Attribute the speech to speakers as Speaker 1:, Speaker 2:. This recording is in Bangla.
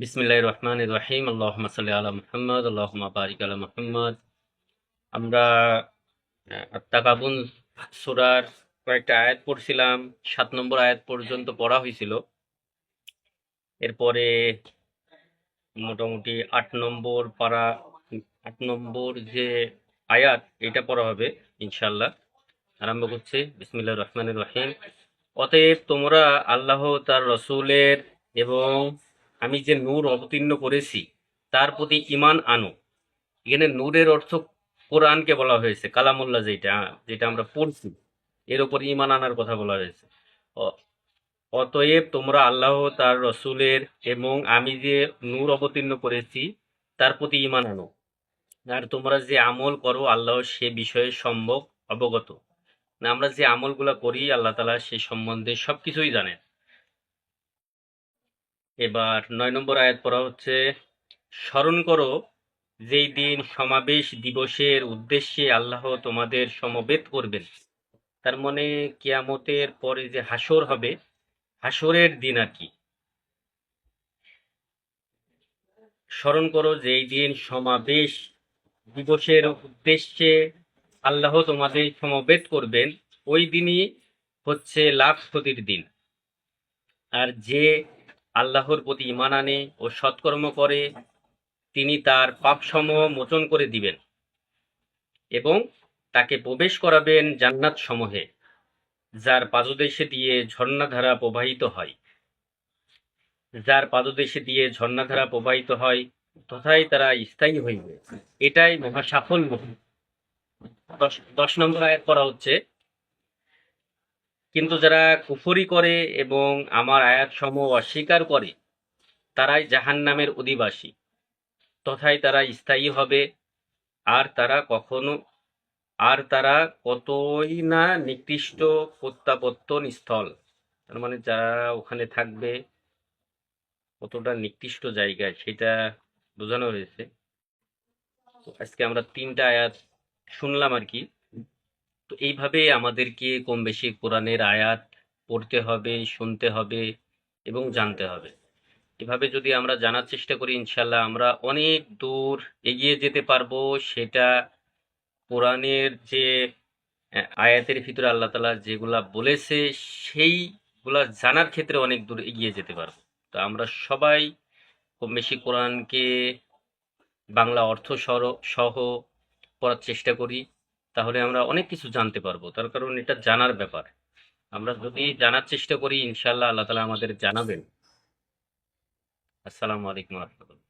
Speaker 1: বিসমিল্লাহ রহমান রহিম। আল্লাহ সাল্লি আলা মুহাম্মদ আল্লাহ বারিক আলা মুহাম্মদ। আমরা আত্মাকাবুন সুরার কয়েকটা আয়াত পড়ছিলাম, সাত নম্বর আয়াত পর্যন্ত পড়া হয়েছিল। এরপরে মোটামুটি আট নম্বর পারা, আট নম্বর যে আয়াত, এটা পড়া হবে ইনশাল্লাহ আরম্ভ করছি বিসমিল্লাহ রহমান রহিম। অতএব তোমরা আল্লাহ তার রসুলের এবং আমি যে নূর অবতীর্ণ করেছি, তার প্রতি ইমান আনো। এখানে নূরের অর্থ কোরআনকে বলা হয়েছে, কালামুল্লাহ যেটা যেটা আমরা পড়ছি, এর উপর ইমান আনার কথা বলা হয়েছে। অতএব তোমরা আল্লাহ, তার রসুলের এবং আমি যে নূর অবতীর্ণ করেছি, তার প্রতি ইমান আনো। আর তোমরা যে আমল করো, আল্লাহ সে বিষয়ে সম্ভব অবগত। না, আমরা যে আমলগুলা করি, আল্লাহ তালা সে সম্বন্ধে সব কিছুই জানেন। এবার নয় নম্বর আয়াত পড়া হচ্ছে, স্মরণ করো, যেই দিন সমাবেশ দিবসের উদ্দেশ্যে আল্লাহ তোমাদের সমবেত করবেন। তার মানে কিয়ামতের পরে যে হাসর হবে, হাসরের দিন আর কি। স্মরণ করো, যেই দিন সমাবেশ দিবসের উদ্দেশ্যে আল্লাহ তোমাদের সমবেত করবেন, ওই দিনই হচ্ছে লাভ ক্ষতির দিন। আর যে আল্লাহর প্রতি ইমান আনে ও সৎকর্ম করে, তিনি তার পাপসমূহ মোচন করে দিবেন এবং তাকে প্রবেশ করাবেন জান্নাত সমূহে যার পাদদেশে দিয়ে ঝর্ণাধারা প্রবাহিত হয়। যার পাদদেশে দিয়ে ঝর্ণাধারা প্রবাহিত হয়, তথায় তারা স্থায়ী হইবে। এটাই মহা সাফল্য দশ নম্বর আয়াত করা হচ্ছে কিন্তু যারা কুফরি করে এবং আমার আয়াত সমূহ অস্বীকার করে, তারাই জাহান নামের অধিবাসী। তথায় তারা স্থায়ী হবে, আর তারা কখনো, আর তারা কতই না নিকৃষ্ট প্রত্যাবর্তন স্থল। তার মানে যারা ওখানে থাকবে, কতটা নিকৃষ্ট জায়গায়, সেটা বোঝানো হয়েছে। আজকে আমরা তিনটা আয়াত শুনলাম আর কি। তো এইভাবে আমাদেরকে কম বেশি কোরআনের আয়াত পড়তে হবে, শুনতে হবে এবং জানতে হবে। এভাবে যদি আমরা জানার চেষ্টা করি ইনশাল্লাহ আমরা অনেক দূর এগিয়ে যেতে পারব সেটা কোরআনের যে আয়াতের ভিতরে আল্লাহ তালা যেগুলা বলেছে সেইগুলা জানার ক্ষেত্রে অনেক দূর এগিয়ে যেতে পারব। তো আমরা সবাই কম বেশি কোরআনকে বাংলা অর্থ সহ পড়ার চেষ্টা করি। তাহলে আমরা অনেক কিছু জানতে পারব। তার কারণ এটা জানার ব্যাপার। আমরা যদি জানার চেষ্টা করি ইনশাল্লাহ আল্লাহ তালা আমাদের জানাবেন। আসসালামু আলাইকুম রহমতুল্লাহ।